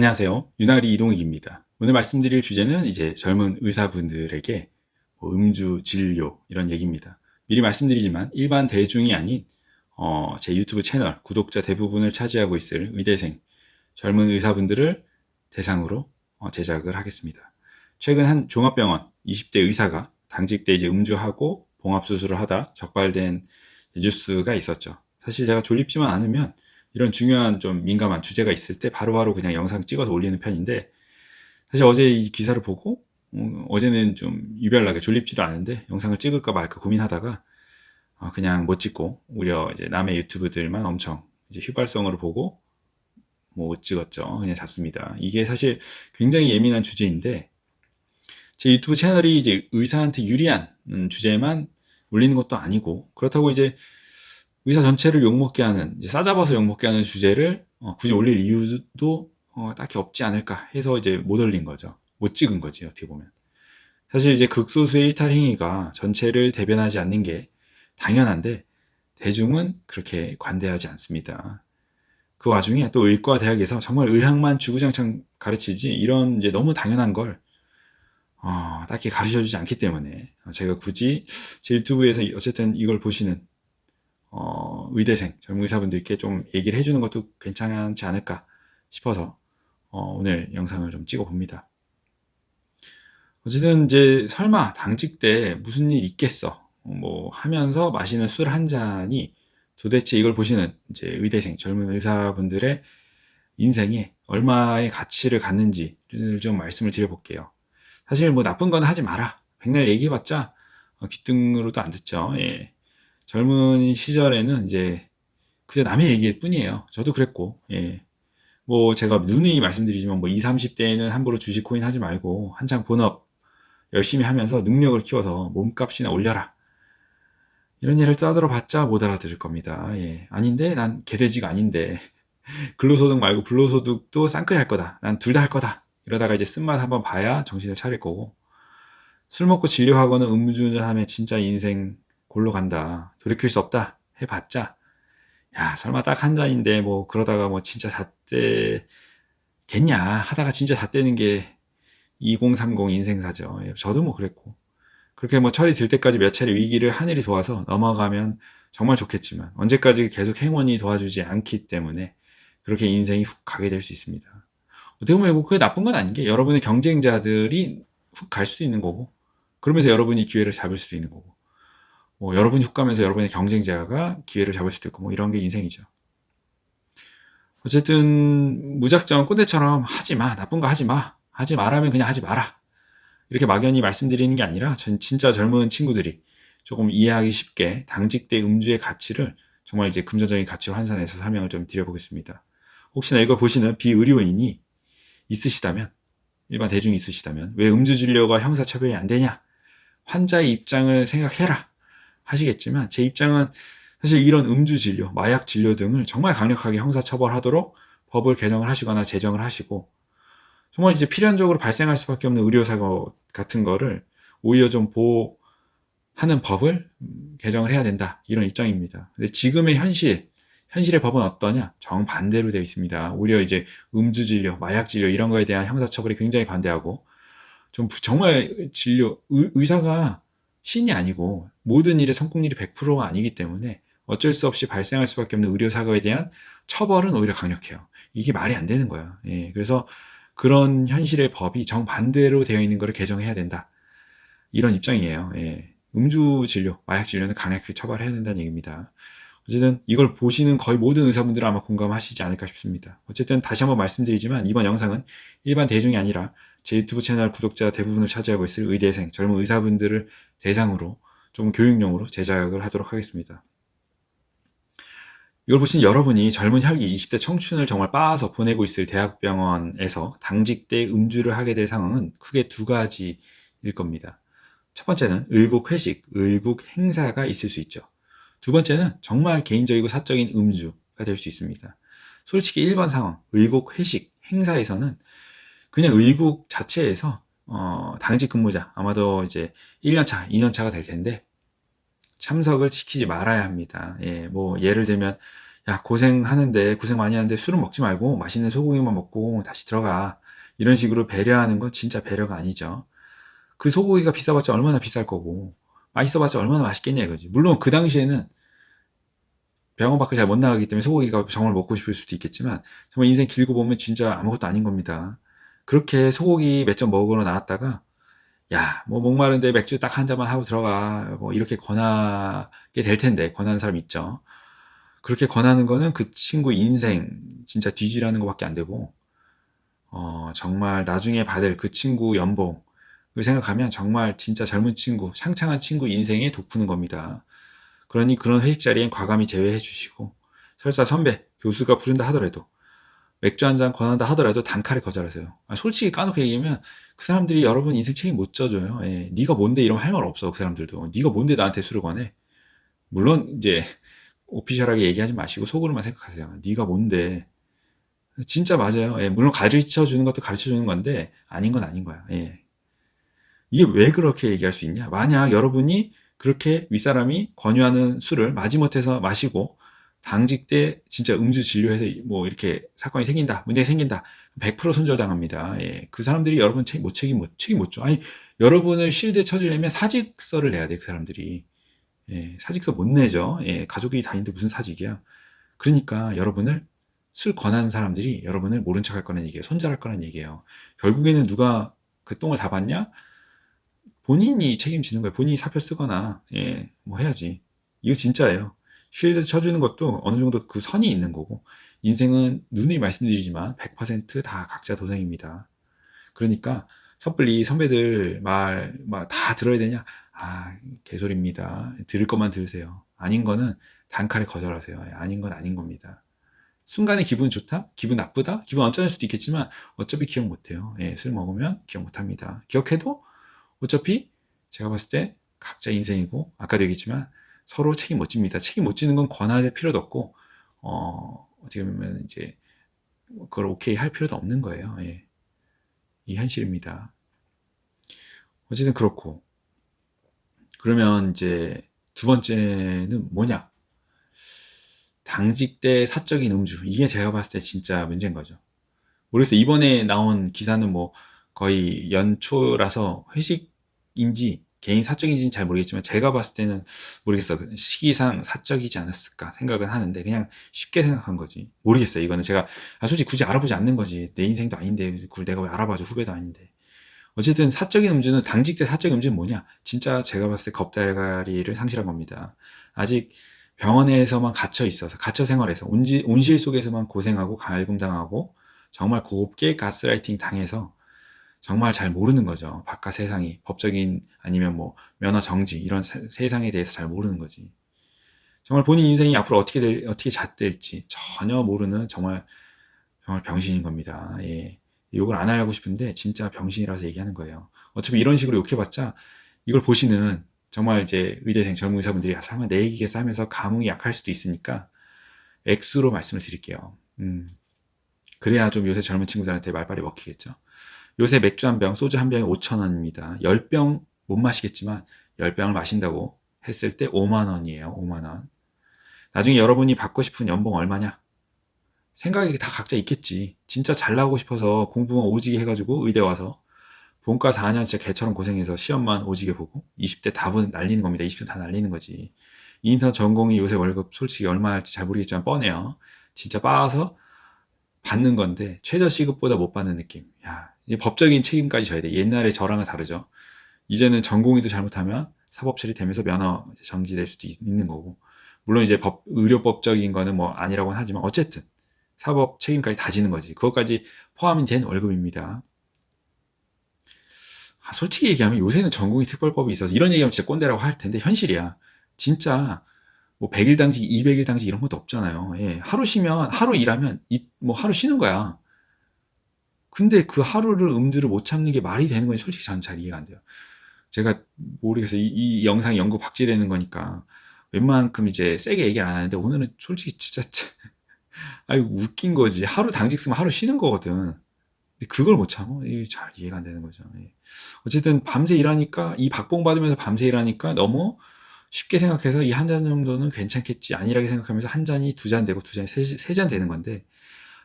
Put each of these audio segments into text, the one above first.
안녕하세요. 유나리 이동익입니다. 오늘 말씀드릴 주제는 이제 젊은 의사분들에게 뭐 음주 진료 이런 얘기입니다. 미리 말씀드리지만 일반 대중이 아닌 어, 제 유튜브 채널 구독자 대부분을 차지하고 있을 의대생 젊은 의사분들을 대상으로 어, 제작을 하겠습니다. 최근 한 종합병원 20대 의사가 당직 때 이제 음주하고 봉합 수술을 하다 적발된 뉴스가 있었죠. 사실 제가 졸립지만 않으면 이런 중요한 좀 민감한 주제가 있을 때 바로 바로 그냥 영상 찍어서 올리는 편인데 사실 어제 이 기사를 보고 어, 어제는 좀 유별나게 졸립지도 않은데 영상을 찍을까 말까 고민하다가 어, 그냥 못 찍고 오히려 이제 남의 유튜브들만 엄청 이제 휘발성으로 보고 뭐못 찍었죠. 그냥 잤습니다. 이게 사실 굉장히 예민한 주제인데 제 유튜브 채널이 이제 의사한테 유리한 음, 주제만 올리는 것도 아니고 그렇다고 이제 의사 전체를 욕먹게 하는 싸잡아서 욕먹게 하는 주제를 어, 굳이 올릴 이유도 어, 딱히 없지 않을까 해서 이제 못 올린 거죠. 못 찍은 거지 어떻게 보면. 사실 이제 극소수의 일탈 행위가 전체를 대변하지 않는 게 당연한데 대중은 그렇게 관대하지 않습니다. 그 와중에 또 의과 대학에서 정말 의학만 주구장창 가르치지 이런 이제 너무 당연한 걸 어, 딱히 가르쳐주지 않기 때문에 제가 굳이 제 유튜브에서 어쨌든 이걸 보시는 어, 의대생 젊은 의사분들께 좀 얘기를 해주는 것도 괜찮지 않을까 싶어서 어, 오늘 영상을 좀 찍어 봅니다. 어쨌든 이제 설마 당직 때 무슨 일 있겠어 뭐 하면서 마시는 술 한 잔이 도대체 이걸 보시는 이제 의대생 젊은 의사분들의 인생에 얼마의 가치를 갖는지를 좀 말씀을 드려볼게요. 사실 뭐 나쁜 건 하지 마라. 백날 얘기해봤자 어, 귓등으로도 안 듣죠. 예. 젊은 시절에는 이제 그저 남의 얘기일 뿐이에요. 저도 그랬고, 예. 뭐 제가 누누이 말씀드리지만 뭐 20, 30대에는 함부로 주식 코인 하지 말고 한창 본업 열심히 하면서 능력을 키워서 몸값이나 올려라. 이런 예를 떠들어 봤자 못 알아들을 겁니다. 예. 아닌데 난 개돼지가 아닌데 근로소득 말고 불로소득도 쌍끌이 할 거다. 난 둘 다 할 거다. 이러다가 이제 쓴맛 한번 봐야 정신을 차릴 거고 술 먹고 진료하거나 음주운전하면 진짜 인생 골로 간다. 돌이킬 수 없다. 해봤자 야 설마 딱 한 잔인데 뭐 그러다가 뭐 진짜 잣대겠냐 하다가 진짜 잣대는 게 2030 인생사죠. 예, 저도 뭐 그랬고 그렇게 뭐 철이 들 때까지 몇 차례 위기를 하늘이 도와서 넘어가면 정말 좋겠지만 언제까지 계속 행운이 도와주지 않기 때문에 그렇게 인생이 훅 가게 될 수 있습니다. 어떻게 보면 뭐 그게 나쁜 건 아닌 게 여러분의 경쟁자들이 훅 갈 수도 있는 거고 그러면서 여러분이 기회를 잡을 수도 있는 거고 뭐 여러분이 훅 가면서 여러분의 경쟁자가 기회를 잡을 수도 있고 뭐 이런 게 인생이죠. 어쨌든 무작정 꼰대처럼 하지 마 나쁜 거 하지 마 하지 말라면 그냥 하지 마라 이렇게 막연히 말씀드리는 게 아니라 전 진짜 젊은 친구들이 조금 이해하기 쉽게 당직 때 음주의 가치를 정말 이제 금전적인 가치로 환산해서 설명을 좀 드려보겠습니다. 혹시나 이걸 보시는 비의료인이 있으시다면 일반 대중이 있으시다면 왜 음주 진료가 형사처벌이 안 되냐 환자의 입장을 생각해라 하시겠지만 제 입장은 사실 이런 음주 진료, 마약 진료 등을 정말 강력하게 형사 처벌하도록 법을 개정을 하시거나 제정을 하시고 정말 이제 필연적으로 발생할 수밖에 없는 의료 사고 같은 거를 오히려 좀 보호하는 법을 개정을 해야 된다. 이런 입장입니다. 근데 지금의 현실, 현실의 법은 어떠냐? 정반대로 되어 있습니다. 오히려 이제 음주 진료, 마약 진료 이런 거에 대한 형사 처벌이 굉장히 관대하고 좀 정말 진료, 의, 사가 신이 아니고 모든 일의 성공률이 100%가 아니기 때문에 어쩔 수 없이 발생할 수밖에 없는 의료 사고에 대한 처벌은 오히려 강력해요. 이게 말이 안 되는 거예요. 예, 그래서 그런 현실의 법이 정반대로 되어 있는 것을 개정해야 된다. 이런 입장이에요. 예. 음주 진료, 마약 진료는 강력하게 처벌해야 된다는 얘기입니다. 어쨌든 이걸 보시는 거의 모든 의사분들은 아마 공감하시지 않을까 싶습니다. 어쨌든 다시 한번 말씀드리지만 이번 영상은 일반 대중이 아니라 제 유튜브 채널 구독자 대부분을 차지하고 있을 의대생, 젊은 의사분들을 대상으로 좀 교육용으로 제작을 하도록 하겠습니다. 이걸 보신 여러분이 젊은 혈기 20대 청춘을 정말 빻아서 보내고 있을 대학병원에서 당직 때 음주를 하게 될 상황은 크게 두 가지일 겁니다. 첫 번째는 의국 회식, 의국 행사가 있을 수 있죠. 두 번째는 정말 개인적이고 사적인 음주가 될 수 있습니다. 솔직히 1번 상황, 의국 회식, 행사에서는 그냥 의국 자체에서 어, 당직 근무자, 아마도 이제 1년차, 2년차가 될 텐데, 참석을 시키지 말아야 합니다. 예, 뭐, 예를 들면, 야, 고생하는데, 고생 많이 하는데 술은 먹지 말고 맛있는 소고기만 먹고 다시 들어가. 이런 식으로 배려하는 건 진짜 배려가 아니죠. 그 소고기가 비싸봤자 얼마나 비쌀 거고, 맛있어봤자 얼마나 맛있겠냐 이거지. 물론 그 당시에는 병원 밖을 잘 못 나가기 때문에 소고기가 정말 먹고 싶을 수도 있겠지만, 정말 인생 길고 보면 진짜 아무것도 아닌 겁니다. 그렇게 소고기 몇 점 먹으러 나왔다가, 야, 뭐 목마른데 맥주 딱 한 잔만 하고 들어가. 뭐 이렇게 권하게 될 텐데, 권하는 사람 있죠. 그렇게 권하는 거는 그 친구 인생 진짜 뒤지라는 것밖에 안 되고, 어, 정말 나중에 받을 그 친구 연봉을 생각하면 정말 진짜 젊은 친구, 창창한 친구 인생에 돋구는 겁니다. 그러니 그런 회식 자리엔 과감히 제외해 주시고, 설사 선배, 교수가 부른다 하더라도, 맥주 한 잔 권한다 하더라도 단칼에 거절하세요. 아, 솔직히 까놓고 얘기하면 그 사람들이 여러분 인생 책임 못 져줘요. 예, 네가 뭔데 이러면 할 말 없어 그 사람들도. 네가 뭔데 나한테 술을 권해? 물론 이제 오피셜하게 얘기하지 마시고 속으로만 생각하세요. 네가 뭔데? 진짜 맞아요. 예, 물론 가르쳐 주는 것도 가르쳐 주는 건데 아닌 건 아닌 거야. 예. 이게 왜 그렇게 얘기할 수 있냐? 만약 여러분이 그렇게 윗사람이 권유하는 술을 마지못해서 마시고 당직 때 진짜 음주 진료해서 뭐 이렇게 사건이 생긴다, 문제가 생긴다, 100% 손절당합니다. 예. 그 사람들이 여러분 책, 못 책임 못 책임 못 져. 아니 여러분을 실드에 쳐주려면 사직서를 내야 돼 그 사람들이. 예, 사직서 못 내죠. 예, 가족이 다니는데 무슨 사직이야. 그러니까 여러분을 술 권하는 사람들이 여러분을 모른 척할 거는 얘기예요. 손절할 거는 얘기예요. 결국에는 누가 그 똥을 다 봤냐? 본인이 책임지는 거예요. 본인이 사표 쓰거나, 예, 뭐 해야지. 이거 진짜예요. 쉴드 쳐주는 것도 어느 정도 그 선이 있는 거고, 인생은 누누이 말씀드리지만 100%다 각자 도생입니다. 그러니까 섣불리 선배들 말, 막다 들어야 되냐? 아, 개소리입니다. 들을 것만 들으세요. 아닌 거는 단칼에 거절하세요. 예, 아닌 건 아닌 겁니다. 순간에 기분 좋다? 기분 나쁘다? 기분 언짢을 수도 있겠지만 어차피 기억 못해요. 예, 술 먹으면 기억 못합니다. 기억해도 어차피 제가 봤을 때 각자 인생이고 아까도 얘기했지만 서로 책임 못 집니다. 책임 못 지는 건 권할 필요도 없고 어, 어떻게 보면 이제 그걸 오케이 할 필요도 없는 거예요. 예. 이 현실입니다. 어쨌든 그렇고 그러면 이제 두 번째는 뭐냐? 당직 때 사적인 음주. 이게 제가 봤을 때 진짜 문제인 거죠. 모르겠어요. 이번에 나온 기사는 뭐 거의 연초라서 회식인지 개인 사적인지는 잘 모르겠지만 제가 봤을 때는 모르겠어. 시기상 사적이지 않았을까 생각은 하는데 그냥 쉽게 생각한 거지. 모르겠어요. 이거는 제가 아, 솔직히 굳이 알아보지 않는 거지. 내 인생도 아닌데 그걸 내가 왜 알아봐줘 후배도 아닌데. 어쨌든 사적인 음주는 당직 때 사적인 음주는 뭐냐? 진짜 제가 봤을 때 겁달가리를 상실한 겁니다. 아직 병원에서만 갇혀 있어서 갇혀 생활해서 온지, 온실 속에서만 고생하고 갈굼당하고 정말 곱게 가스라이팅 당해서 정말 잘 모르는 거죠. 바깥 세상이 법적인 아니면 뭐 면허 정지 이런 세, 세상에 대해서 잘 모르는 거지. 정말 본인 인생이 앞으로 어떻게 될, 어떻게 잣될지 전혀 모르는 정말 정말 병신인 겁니다. 예. 욕을 안 하려고 싶은데 진짜 병신이라서 얘기하는 거예요. 어차피 이런 식으로 욕해봤자 이걸 보시는 정말 이제 의대생 젊은 의사분들이 설마 내 얘기겠어 하면서 감흥이 약할 수도 있으니까 액수로 말씀을 드릴게요. 음. 그래야 좀 요새 젊은 친구들한테 말빨이 먹히겠죠. 요새 맥주 한 병, 소주 한 병에 5천원입니다. 10병 못 마시겠지만 10병을 마신다고 했을 때 5만원이에요. 5만원. 나중에 여러분이 받고 싶은 연봉 얼마냐? 생각이 다 각자 있겠지. 진짜 잘 나오고 싶어서 공부만 오지게 해가지고 의대 와서 본과 4년 진짜 개처럼 고생해서 시험만 오지게 보고 20대 다 날리는 겁니다. 20대 다 날리는 거지. 인턴 전공이 요새 월급 솔직히 얼마 할지 잘 모르겠지만 뻔해요. 진짜 빠서 받는 건데 최저 시급보다 못 받는 느낌. 야, 법적인 책임까지 져야 돼. 옛날에 저랑은 다르죠. 이제는 전공의도 잘못하면 사법 처리되면서 면허 정지될 수도 있 는 거고. 물론 이제 법 의료법적인 거는 뭐 아니라고는 하지만 어쨌든 사법 책임까지 다 지는 거지. 그것까지 포함이 된 월급입니다. 아, 솔직히 얘기하면 요새는 전공의 특별법이 있어서 이런 얘기하면 진짜 꼰대라고 할 텐데 현실이야. 진짜 뭐 100일 당직, 200일 당직 이런 것도 없잖아요. 예, 하루 쉬면 하루 일하면 이, 뭐 하루 쉬는 거야. 근데 그 하루를 음주를 못 참는 게 말이 되는 건지 솔직히 저는 잘 이해가 안 돼요. 제가 모르겠어요. 이, 이 영상이 연구 박제되는 거니까 웬만큼 이제 세게 얘기를 안 하는데 오늘은 솔직히 진짜 아니 웃긴 거지. 하루 당직 쓰면 하루 쉬는 거거든. 근데 그걸 못 참어? 이게 잘 이해가 안 되는 거죠. 예. 어쨌든 밤새 일하니까 이 박봉 받으면서 밤새 일하니까 너무 쉽게 생각해서 이 한 잔 정도는 괜찮겠지 안일하게 생각하면서 한 잔이 두 잔 되고 두 잔이 세 잔 되는 건데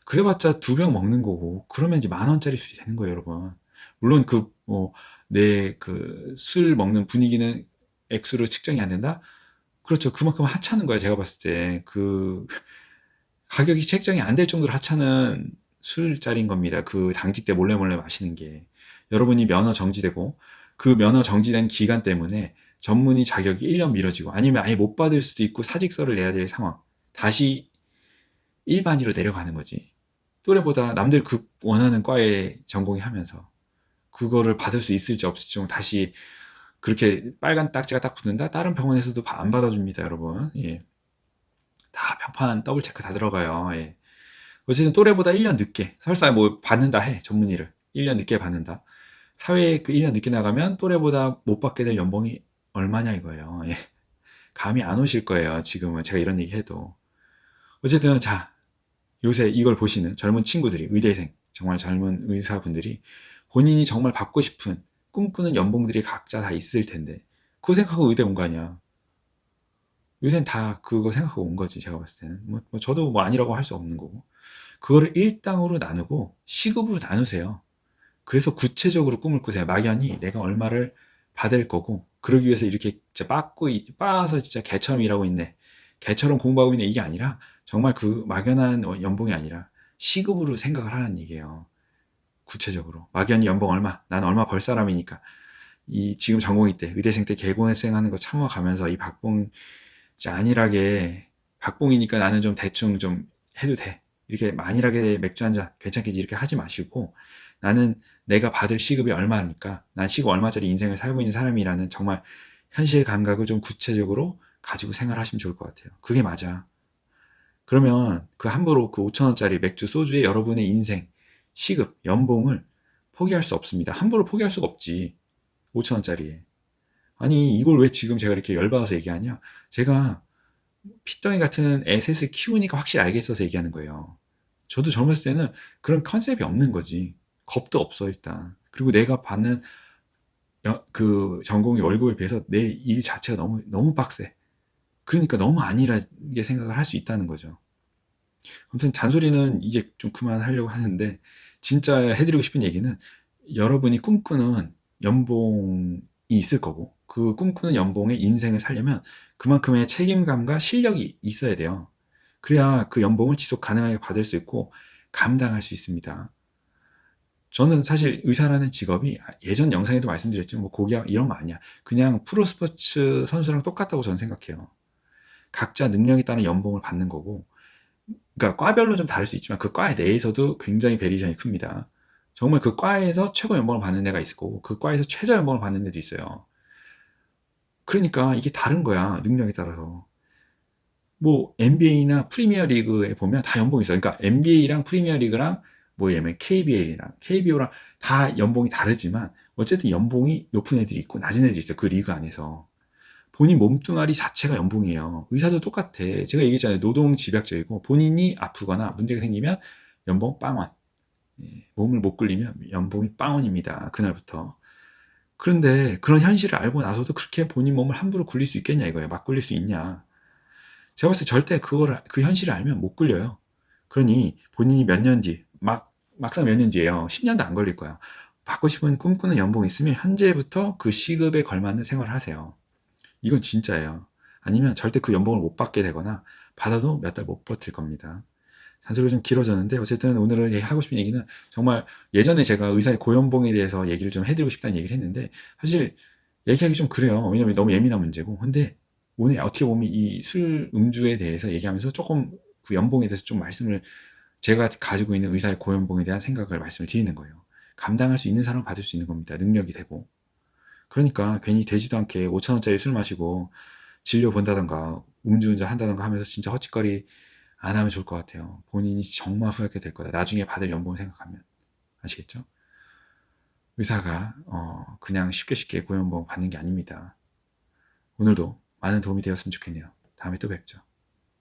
그래봤자 두 병 먹는 거고 그러면 이제 만 원짜리 술이 되는 거예요 여러분. 물론 그 뭐 내 그 술 먹는 분위기는 액수로 측정이 안 된다? 그렇죠. 그만큼 하찮은 거야 제가 봤을 때. 그 가격이 책정이 안 될 정도로 하찮은 술짜리인 겁니다. 그 당직 때 몰래 몰래 마시는 게. 여러분이 면허 정지되고 그 면허 정지된 기간 때문에 전문의 자격이 1년 미뤄지고 아니면 아예 못 받을 수도 있고 사직서를 내야 될 상황. 다시 일반위로 내려가는 거지. 또래보다 남들 그 원하는 과에 전공이 하면서 그거를 받을 수 있을지 없을지 다시 그렇게 빨간 딱지가 딱 붙는다? 다른 병원에서도 안 받아줍니다, 여러분. 예. 다 평판 더블 체크 다 들어가요. 예. 어쨌든 또래보다 1년 늦게 설사 뭐 받는다 해 전문의를 1년 늦게 받는다. 사회에 그 1년 늦게 나가면 또래보다 못 받게 될 연봉이 얼마냐 이거예요. 예. 감이 안 오실 거예요. 지금은 제가 이런 얘기 해도. 어쨌든 자 요새 이걸 보시는 젊은 친구들이 의대생 정말 젊은 의사분들이 본인이 정말 받고 싶은 꿈꾸는 연봉들이 각자 다 있을 텐데 그거 생각하고 의대 온 거 아니야. 요새는 다 그거 생각하고 온 거지 제가 봤을 때는 뭐, 뭐 저도 뭐 아니라고 할 수 없는 거고 그거를 일당으로 나누고 시급으로 나누세요. 그래서 구체적으로 꿈을 꾸세요. 막연히 내가 얼마를 받을 거고 그러기 위해서 이렇게 진짜 빻고 빻아서 진짜 개처럼 일하고 있네. 개처럼 공부하고 있네 이게 아니라 정말 그 막연한 연봉이 아니라 시급으로 생각을 하는 얘기예요. 구체적으로 막연히 연봉 얼마? 나는 얼마 벌 사람이니까 이 지금 전공이 때 의대생 때 개고생 하는 거 참아가면서 이 박봉 안일하게 박봉이니까 나는 좀 대충 좀 해도 돼. 이렇게 만일하게 맥주 한 잔 괜찮겠지 이렇게 하지 마시고 나는 내가 받을 시급이 얼마니까 난 시급 얼마짜리 인생을 살고 있는 사람이라는 정말 현실 감각을 좀 구체적으로 가지고 생활하시면 좋을 것 같아요. 그게 맞아. 그러면 그 함부로 그 5천원짜리 맥주 소주에 여러분의 인생, 시급, 연봉을 포기할 수 없습니다. 함부로 포기할 수가 없지. 5천원짜리에. 아니, 이걸 왜 지금 제가 이렇게 열받아서 얘기하냐? 제가 핏덩이 같은 에셋을 키우니까 확실히 알겠어서 얘기하는 거예요. 저도 젊었을 때는 그런 컨셉이 없는 거지. 겁도 없어 일단. 그리고 내가 받는 그 전공의 월급에 비해서 내 일 자체가 너무 너무 빡세. 그러니까 너무 안일하게 생각을 할 수 있다는 거죠. 아무튼 잔소리는 이제 좀 그만하려고 하는데 진짜 해드리고 싶은 얘기는 여러분이 꿈꾸는 연봉이 있을 거고 그 꿈꾸는 연봉의 인생을 살려면 그만큼의 책임감과 실력이 있어야 돼요. 그래야 그 연봉을 지속 가능하게 받을 수 있고 감당할 수 있습니다. 저는 사실 의사라는 직업이 예전 영상에도 말씀드렸지만 뭐 고기약 이런 거 아니야. 그냥 프로스포츠 선수랑 똑같다고 저는 생각해요. 각자 능력에 따른 연봉을 받는 거고, 그러니까 과별로 좀 다를 수 있지만 그 과 내에서도 굉장히 베리션이 큽니다. 정말 그 과에서 최고 연봉을 받는 애가 있을 거고, 그 과에서 최저 연봉을 받는 애도 있어요. 그러니까 이게 다른 거야, 능력에 따라서. 뭐 NBA나 프리미어 리그에 보면 다 연봉이 있어요. 그러니까 NBA랑 프리미어 리그랑 뭐 예면 KBL이랑 KBO랑 다 연봉이 다르지만 어쨌든 연봉이 높은 애들이 있고 낮은 애들이 있어요. 그 리그 안에서. 본인 몸뚱아리 자체가 연봉이에요. 의사도 똑같아. 제가 얘기했잖아요. 노동 집약적이고 본인이 아프거나 문제가 생기면 연봉 빵원. 예, 몸을 못 굴리면 연봉이 빵원입니다. 그날부터. 그런데 그런 현실을 알고 나서도 그렇게 본인 몸을 함부로 굴릴 수 있겠냐 이거예요. 막 굴릴 수 있냐. 제가 봤을 때 절대 그걸, 그 현실을 알면 못 굴려요. 그러니 본인이 몇 년 뒤, 막, 막상 몇 년 뒤에요. 10년도 안 걸릴 거야. 받고 싶은 꿈꾸는 연봉이 있으면 현재부터 그 시급에 걸맞는 생활을 하세요. 이건 진짜예요. 아니면 절대 그 연봉을 못 받게 되거나 받아도 몇 달 못 버틸 겁니다. 잔소리가 좀 길어졌는데 어쨌든 오늘은 하고 싶은 얘기는 정말 예전에 제가 의사의 고연봉에 대해서 얘기를 좀 해드리고 싶다는 얘기를 했는데 사실 얘기하기 좀 그래요. 왜냐면 너무 예민한 문제고. 근데 오늘 어떻게 보면 이 술 음주에 대해서 얘기하면서 조금 그 연봉에 대해서 좀 말씀을 제가 가지고 있는 의사의 고연봉에 대한 생각을 말씀을 드리는 거예요. 감당할 수 있는 사람은 받을 수 있는 겁니다. 능력이 되고. 그러니까 괜히 되지도 않게 5천원짜리 술 마시고 진료 본다던가 음주운전 한다던가 하면서 진짜 헛짓거리 안 하면 좋을 것 같아요. 본인이 정말 후회하게 될 거다. 나중에 받을 연봉을 생각하면. 아시겠죠? 의사가 어, 그냥 쉽게 쉽게 고연봉 받는 게 아닙니다. 오늘도 많은 도움이 되었으면 좋겠네요. 다음에 또 뵙죠.